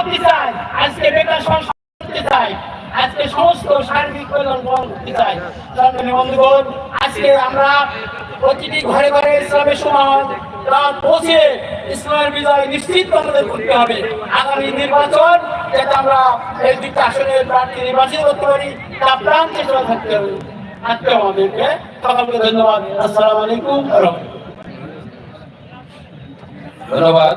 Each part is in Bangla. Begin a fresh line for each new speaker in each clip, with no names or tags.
করতে চাই। আজকে বেকার সংস্কার করতে চাই। আজকে সমস্ত সার্বিক কল্যাণ করতে চাই। বন্ধুগণ, আজকে আমরা প্রতিটি ঘরে ঘরে ইসলামের সমাজ রাত পৌঁছে ইসলামের বিজয় নিশ্চিত আমাদের করতে হবে। আগামী নির্বাচন যাতে আমরা এই দুইটা আসনের প্রার্থী নির্বাচিত করতে পারি তা প্রাণ চেষ্টা থাকতে হবে। আমাদেরকে সকলকে ধন্যবাদ। আলাইকুম।
ধন্যবাদ।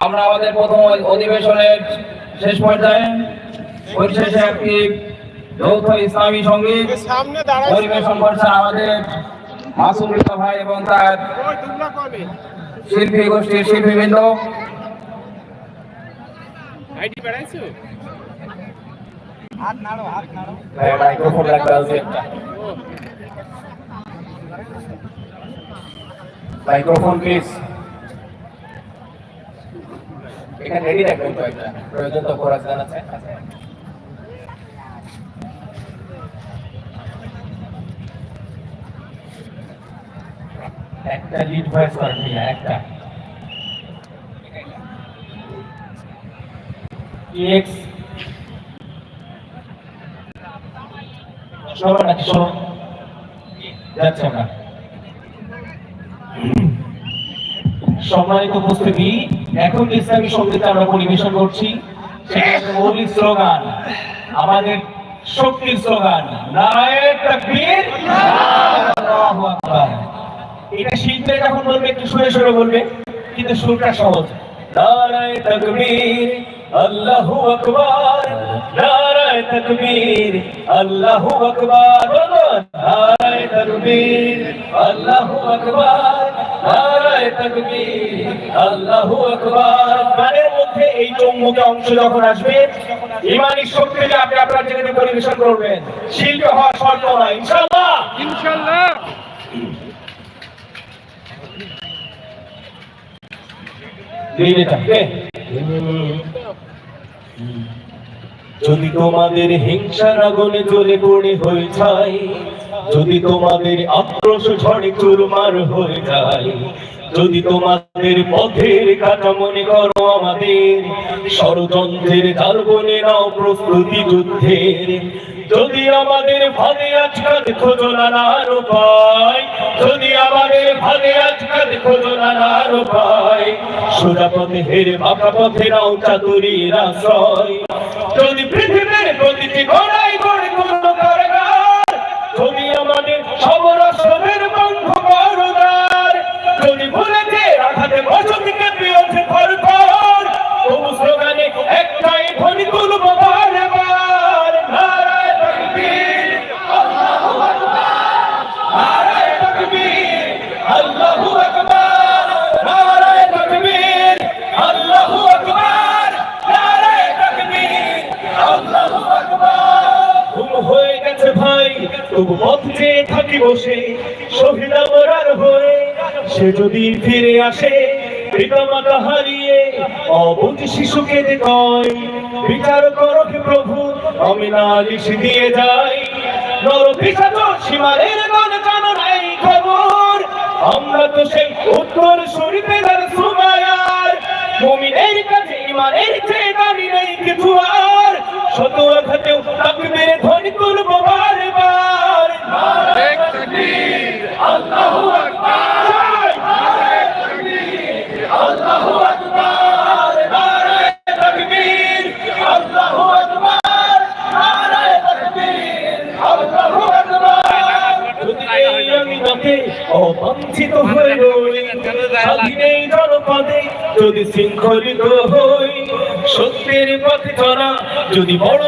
আমরা আমাদের প্রথম অধিবেশনের শেষ পর্যায়ে পরিশেষে একটি যৌথ ইসলামী
সংগীত
পরিবেশন করছেন আমাদের মাসুম রিতা ভাই এবং তার শিল্পী গোষ্ঠীর শিল্পীবৃন্দ। মাইক্রোফোন মাইক্রোফোন প্লিজ এখানে রেডি রাখবেন তো একটা প্রয়োজন তো একটা। লিড ভয়েস করেন একটা এক্স সম্মানিত উপস্থিতি। এখন যে ইসলামী সংগীত আমরা পরিবেশন করছি, সেটা মৌলিক স্লোগান, আমাদের শক্তির স্লোগান এটা শিল্পে যখন বলবে, একটু সুরে সুরে বলবে, কিন্তু সুরটা সহজ। নারায় তাকবীর, আল্লাহু আকবার। নারায় তাকবীর, আল্লাহু আকবার। নারায় তাকবীর, আল্লাহু আকবার। নারায় তাকবীর আল্লাহু আকবার। গানের মধ্যে এই চৌম্বকে অংশ যখন আসবে ইমানি আপনি আপনার জায়গাতে পরিবেশন করবেন। শিল্পী হওয়ার শর্ত নয়। ইনশাআল্লাহ।
ইনশাআল্লাহ।
যদি তোমাদের হিংসার আগুনে জ্বলে পড়ে হয়ে যায়, যদি তোমাদের আক্রোশ ঝড়ে চুরমার হয়ে যায়, যদি তোমাদের পথের কাটা মনে করো আমাদের, ষড়যন্ত্রের জাল বনে নাও প্রস্তুতি যুদ্ধের যদি আমাদের ভাগে আজকাল খোঁজো নানার উপায়, যদি আমাদের ভাগে আজকাল খোঁজো নানার উপায়, সোজা হেরে বাঁকা পথে নাও চাতুরীর আশ্রয়। যদি পৃথিবীর প্রতিটি ঘোড়ায় গড়ে কোনো কারাগার যদি আমাদের সবরসবের বন্ধ করদার যদি ভুলেছে আঘাতে বসতিকে পেয়েছে ফরফর তবু স্লোগানে একটাই ধ্বনি তুলব বারবার বসে শহীদ আমরার হয়ে সে যদি ফিরে আসে, পিতামাতা হারিয়ে অবুধ শিশুকে যে কয়, বিচার করো হে প্রভু, আমি নালিশ দিয়ে যাই। নর পিসাচ সীমারের গান জানো নাই খবর। আমরা তো সেই উত্তর শুনিতে যার সুমায়ার। মুমিনের কাছে ইমানের চেয়ে দামি নেই কিছু আর। শত আঘাতেও তাকবীর ধ্বনি তুলব বারবার নারায়ে তাকবীর আল্লাহু আকবার নারায়ে তাকবীর আল্লাহু আকবার নারায়ে তাকবীর আল্লাহু আকবার নারায়ে তাকবীর আল্লাহু আকবার যদি এই আমিনাতে অবাঞ্ছিত হয়ে রই স্বাধীন এই জনপদে যদি শৃঙ্খলিত হই সত্যের পথে চলা যদি বড়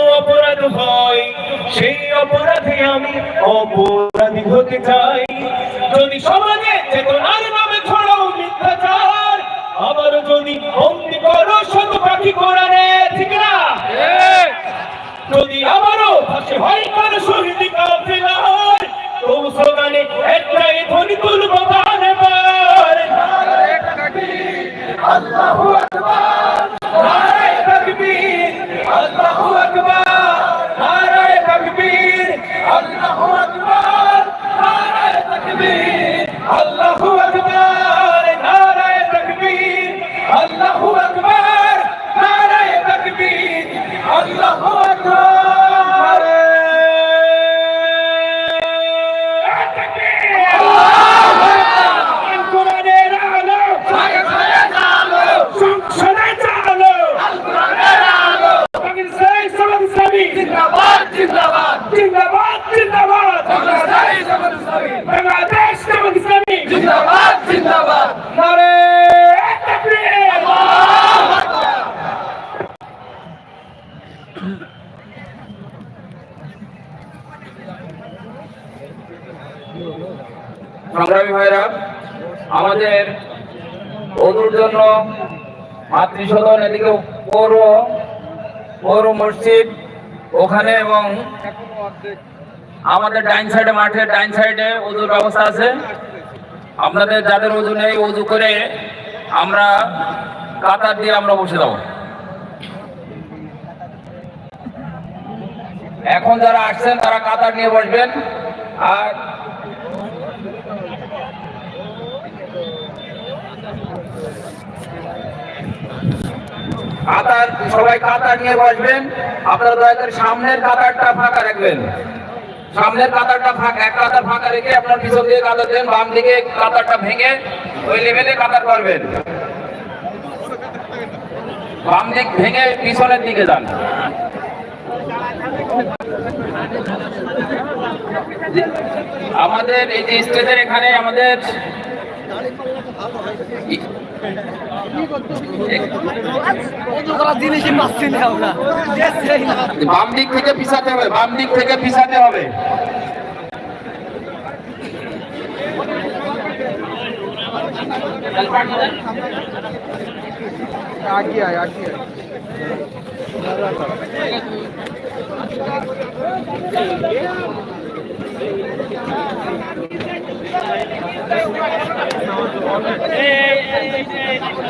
সংগ্রামী ভাইরা, আমাদের অদূর জন্য মাতৃসদন এদিকে পৌর পৌর মসজিদ ওখানে এবং আমাদের ডাইন সাইডে মাঠের ডাইন সাইডে অজুর ব্যবস্থা আছে। আপনাদের যাদের অজু নেই অজু করে আমরা কাতার দিয়ে আমরা বসে যাব। এখন যারা আসছেন, তারা কাতার নিয়ে বসবেন। আর কাতার, সবাই কাতার নিয়ে বসবেন। আপনারা দয়া করে সামনের কাতারটা ফাঁকা রাখবেন। সামনের কাতারটা ফাঁকা, এক কাতার ফাঁকা রেখে আপনার পিছন দিয়ে কাতার দেন, বাম দিকে কাতারটা ভেঙে ওই লেভেলে কাতার করবেন। বাম দিক ভেঙে পিছনের দিকে যান। আমাদের এই যে স্টেজের এখানে আমাদের বাম দিক থেকে পিছাতে হবে বাম দিক থেকে পিছাতে হবে
आगे आए आगे आए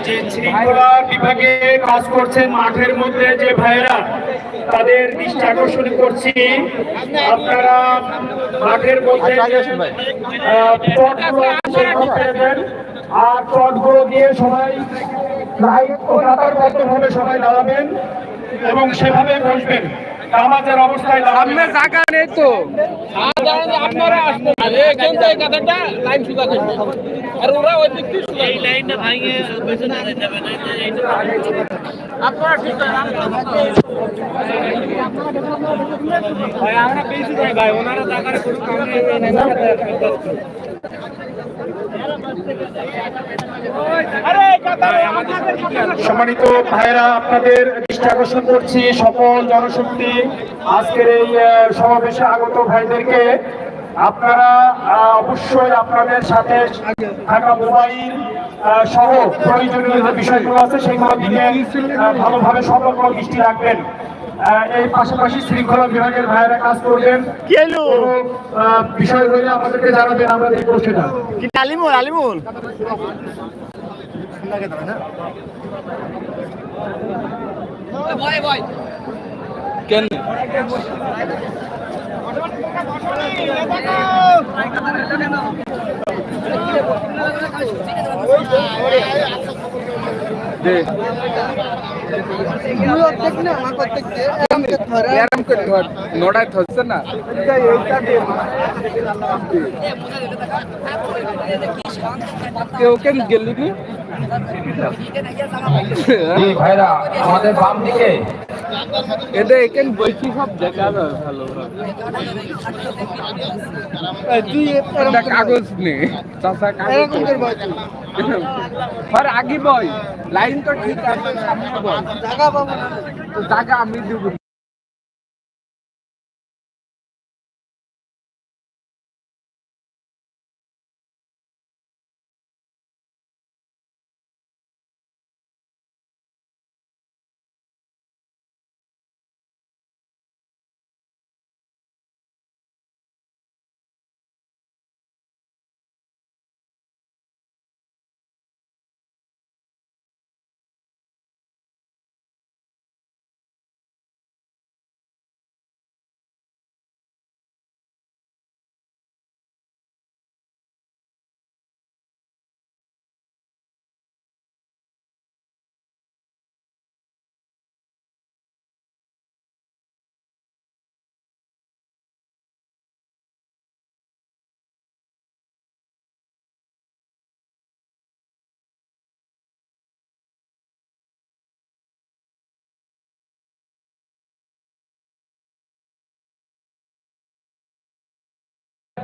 যে শৃঙ্খলা বিভাগে কাজ করছেন মাঠের মধ্যে যে ভাইয়েরা তাদের দৃষ্টি আকর্ষণ করছি আপনারা মাঠের মধ্যে দেন। আর পটগুলো দিয়ে সবাই লাইন ও কাতারবদ্ধভাবে সবাই দাঁড়াবেন এবং সেভাবে বসবেন নামাজের অবস্থায়
সামনে জায়গা নেই তো। আপনারা আসবেন এখান থেকে কাঁথাটা লাইন সুদা করবে আর ওরা ওই দিক দিয়ে এই লাইনটা ভাঙে পেছনে যাবে না আপনারা ঠিক ভাই আমরা পেয়েছি ভাই ওনারা আমাদের
সম্মানিত ভাইরা আপনাদের দৃষ্টি আকর্ষণ করছি সকল জনশক্তি আজকের এই সমাবেশে আগত ভাইদেরকে। আপনারা অবশ্যই আপনাদের সাথে থাকা মোবাইল সহ প্রয়োজনীয় যে বিষয়গুলো আছে সেগুলো দিকে ভালোভাবে সতর্ক দৃষ্টি রাখবেন। এই পাশাপাশি শৃঙ্খলা বিভাগের ভাইয়েরা কাজ করবেন। কোনো, বিষয় হলে আমাদেরকে জানাবেন আমরা দেখব সেটা।
আলিমুল আলিমুল? কেন? দে। এরম করে ধর। নড়ায় ধরছে না? কেউ কেন গেলি নি
ভাইরা আমাদের বাম দিকে।
এদের এখানে বইছি সব দেখা ভালো তুই কাগজ নে চাষা কাগজ আর আগে বই লাইন তো ঠিক আছে জায়গা জায়গা আমি দেবো।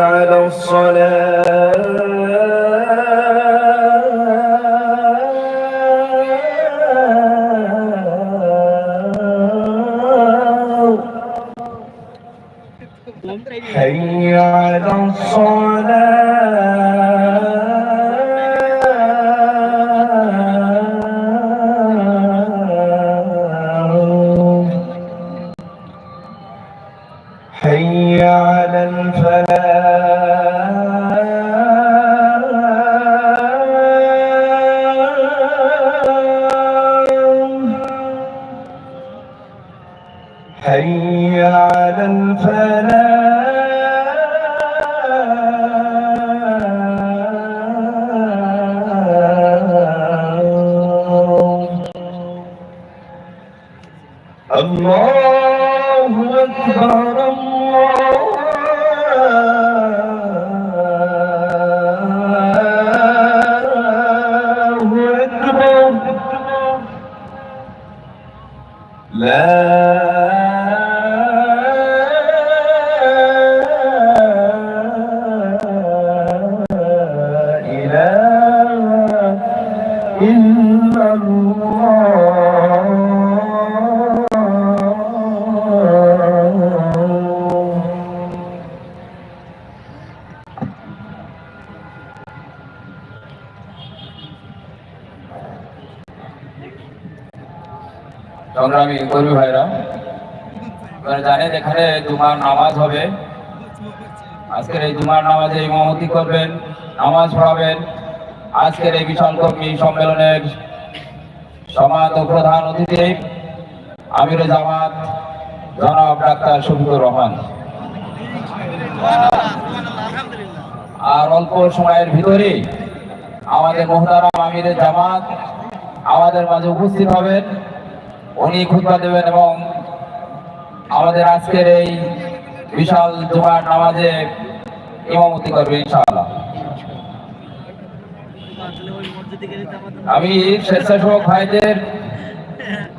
على الصلاة حي على الفلاح.
কর্মী ভাইরা। আপনারা জানেন এখানে জুমার নামাজ হবে। আজকের এই জুমার নামাজে ইমামতি করবেন, নামাজ পড়াবেন। আজকের এই বিশাল কর্মী সম্মেলনের সমাজ ও প্রধান অতিথি আমির জামাত, জনাব ডাক্তার শফিকুর রহমান। আর অল্প সময়ের ভিতরেই আমাদের মোহতারাম আমিরের জামাত আমাদের মাঝে উপস্থিত হবেন। উনি খুতবা দেবেন এবং আমাদের আজকের এই বিশাল জুমার নামাজে ইমামতি করবে ইনশাআল্লাহ। আমি স্বেচ্ছাসেবক ভাইদের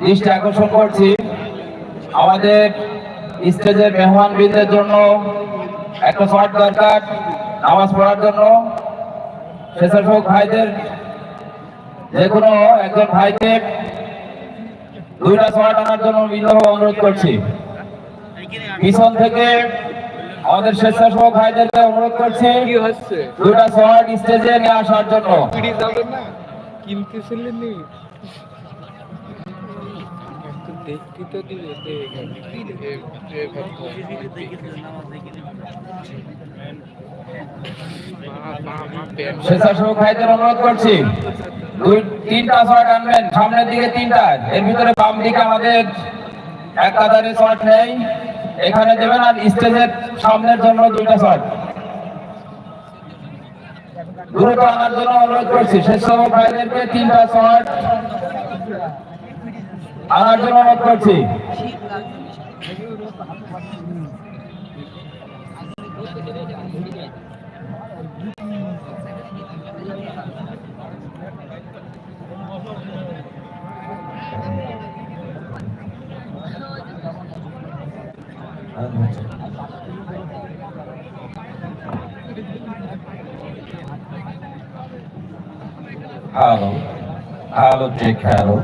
দৃষ্টি আকর্ষণ করছি। আমাদের স্টেজের মেহমানবৃন্দের জন্য একটা শর্ট দরকার নামাজ পড়ার জন্য। স্বেচ্ছাসেবক ভাইদের যে কোনো একজন ভাইকে দুইটা শর্ট আনার জন্য বিন্দুভাবে অনুরোধ করছি। পিছন থেকে আমাদের স্বেচ্ছাসেবক ভাইদেরকে অনুরোধ করছি
কি হচ্ছে?
দুইটা শর্ট স্টেজে নিয়ে আসার জন্য।
দেখতে তো দিবে
স্বেচ্ছাসেবক ভাইদের অনুরোধ করছি। দুই, তিনটা শর্ট আনবেন সামনের দিকে তিনটা। এর ভিতরে বাম দিকে আমাদের এক কাতারে শর্ট নেই। এখানে দেবেন আর স্টেজের সামনের জন্য দুইটা শট দ্রুত আনার জন্য অনুরোধ করছি। স্বেচ্ছাসেবক ভাইদেরকে তিনটা শট আনার জন্য অনুরোধ করছি।
হ্যালো آلو آلو تكالو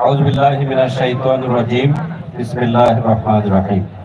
أعوذ بالله من الشيطان الرجيم بسم الله الرحمن الرحيم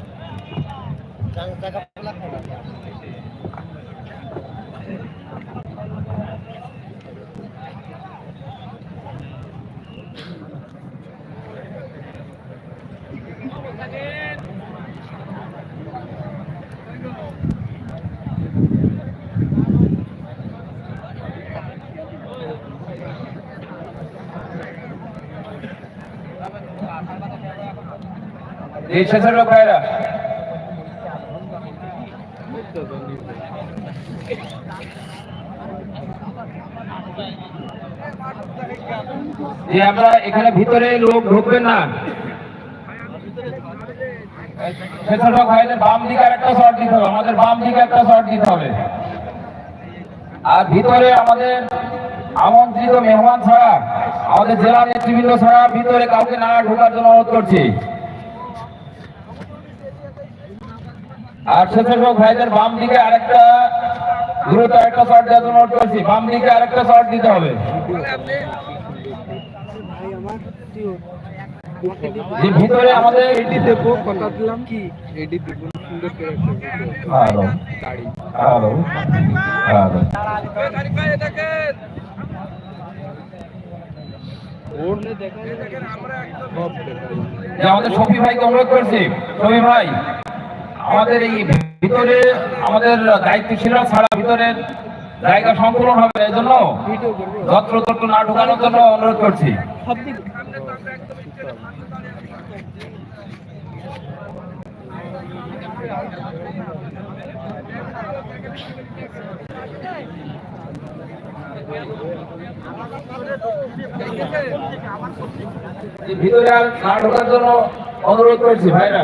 এই স্বেচ্ছাসেবক ভাইরা। যে আমরা এখানে ভিতরে লোক ঢুকবেন না। স্বেচ্ছাসেবক ভাইদের বাম দিকে একটা শট দিতে হবে। আমাদের বাম দিকে একটা শট দিতে হবে। আর ভিতরে আমাদের আমন্ত্রিত মেহমান ছাড়া, আমাদের জেলা নেতৃবৃন্দ ছাড়া ভিতরে কাউকে না ঢোকার জন্য অনুরোধ করছি। আর স্বেচ্ছাসেবক ভাইদের বাম দিকে আরেকটা দ্রুত একটা শট দেওয়ার জন্য করছি। বাম দিকে আরেকটা শট দিতে হবে। ভিতরে আমাদের
দেবো কথা দিলাম কি এডি দেবো
ভাইকে অনুরোধ করছি। শফি ভাই আমাদের এই ভিতরে আমাদের দায়িত্বশীলরা ছাড়া ভিতরের জায়গা সংকুলন হবে, এই জন্য যত্র তত্র না ঢুকানোর জন্য অনুরোধ করছি। ভিতরে আর না ঢোকার জন্য অনুরোধ করছি, ভাইরা।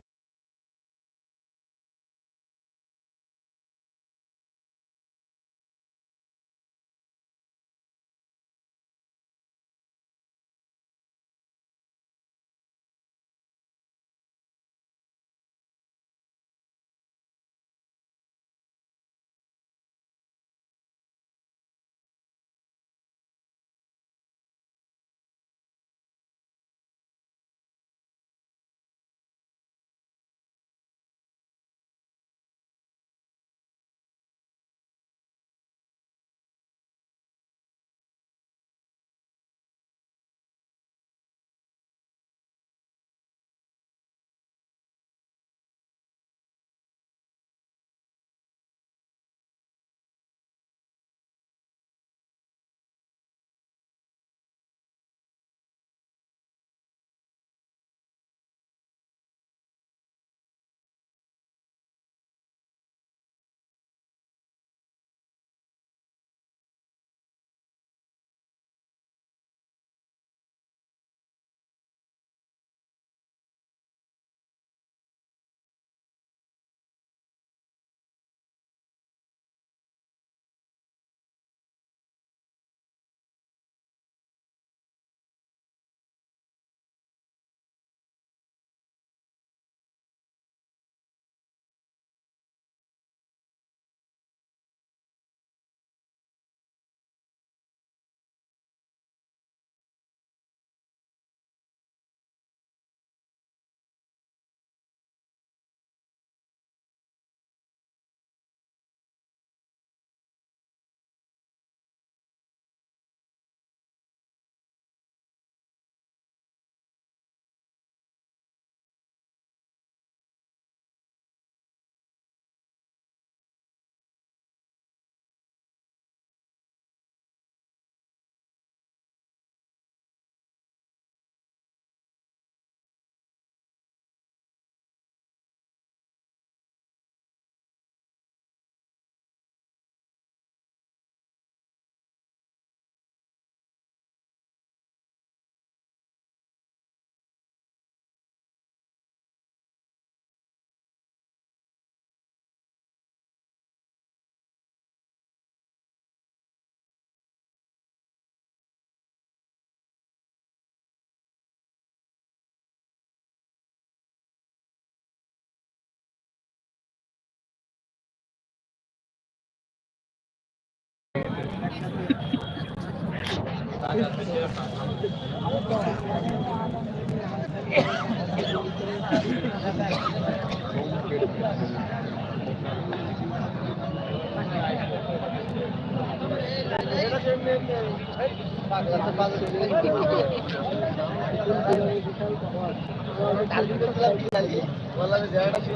জায়গাটা ছিল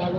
ভালো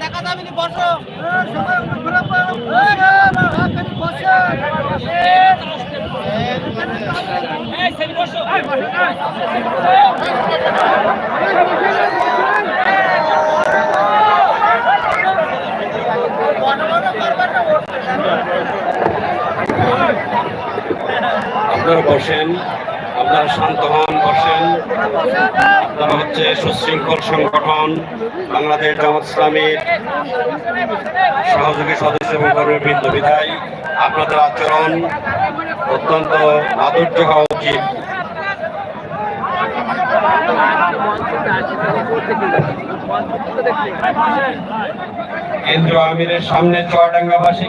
দেখা যাবে নি বসো সবাই বসো।
আপনারা বসেন, আপনারা শান্ত হন, বসেন। আপনারা হচ্ছে সুশৃঙ্খল সংগঠন, বাংলাদেশ জামাত ইসলামীর সহযোগী সদস্য এবং কর্মীবৃন্দ বিধায় আপনাদের আচরণ অত্যন্ত আদর্য হওয়া উচিত। কেন্দ্রীয় আমিরের সামনে চুয়াডাঙ্গাবাসী